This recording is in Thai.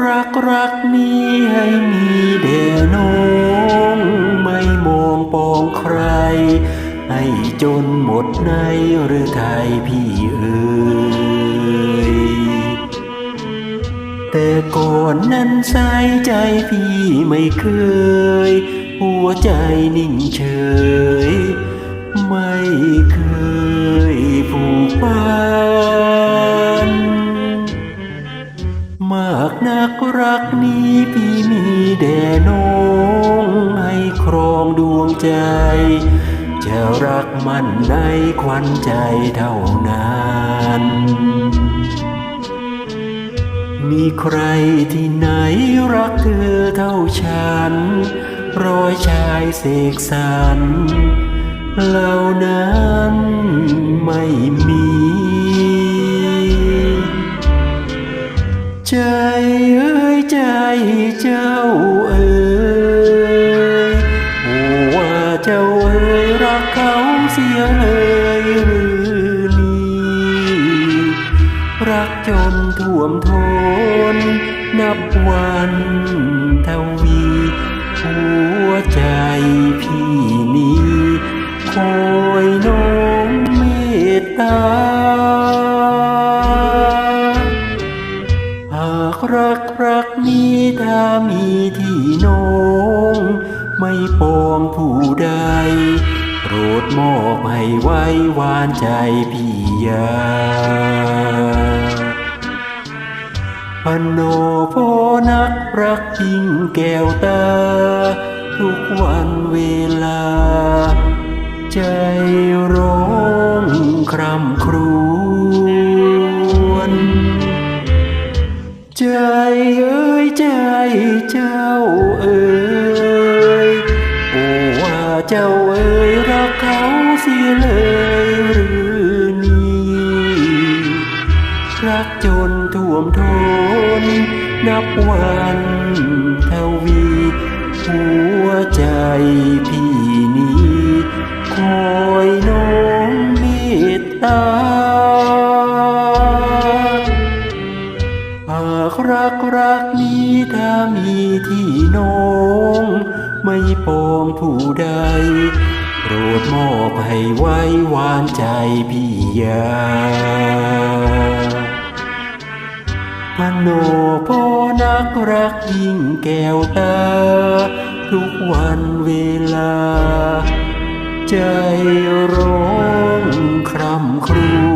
รักรักนี้ให้มีแด่น้องไม่มองปองใคร ให้จนหมดในหรือไทยพี่เอ๋ยแต่ก่อนนั้นใส่ใจพี่ไม่เคย หัวใจนิ่งเฉย ไม่เคยผูกพัน น้องให้ครองดวงใจ จะรักมันในควันใจเท่านั้นมีใครที่ไหนรักเธอเท่าฉัน รอยชายเสกสรรเหล่านั้นไม่มี ใจเใจเจ้าเอ๋ยว่าเจ้าเอ๋ยรักเขาเสียเลยหรือนี่รักจนท่วมทนนับวันทวีหัวใจ กรักนี้ถ้ามีที่น้อง ไม่ปองผู้ใดโปรดมอบให้ไว้วานใจพี่ยาพนโนพอนักรักจริงแก้วตา ทุกวันเวลา ใจร้องคร่ำครว เอ้ยโอ้ว่าเจ้าเอ้ยรักเขาเสียเลยหรือนี่รักจนท่วมทนนับวันเทวีหัวใจพี่นี้คอยน้องเมตตาากรักรักนี้ถ้ามีที่น้อง ไม่ปองผู้ใดโปรดมอบให้ไว้วานใจพี่ยาพโนพอนักรักยิ่งแก้วตา ทุกวันเวลา ใจร้องคร่ำครว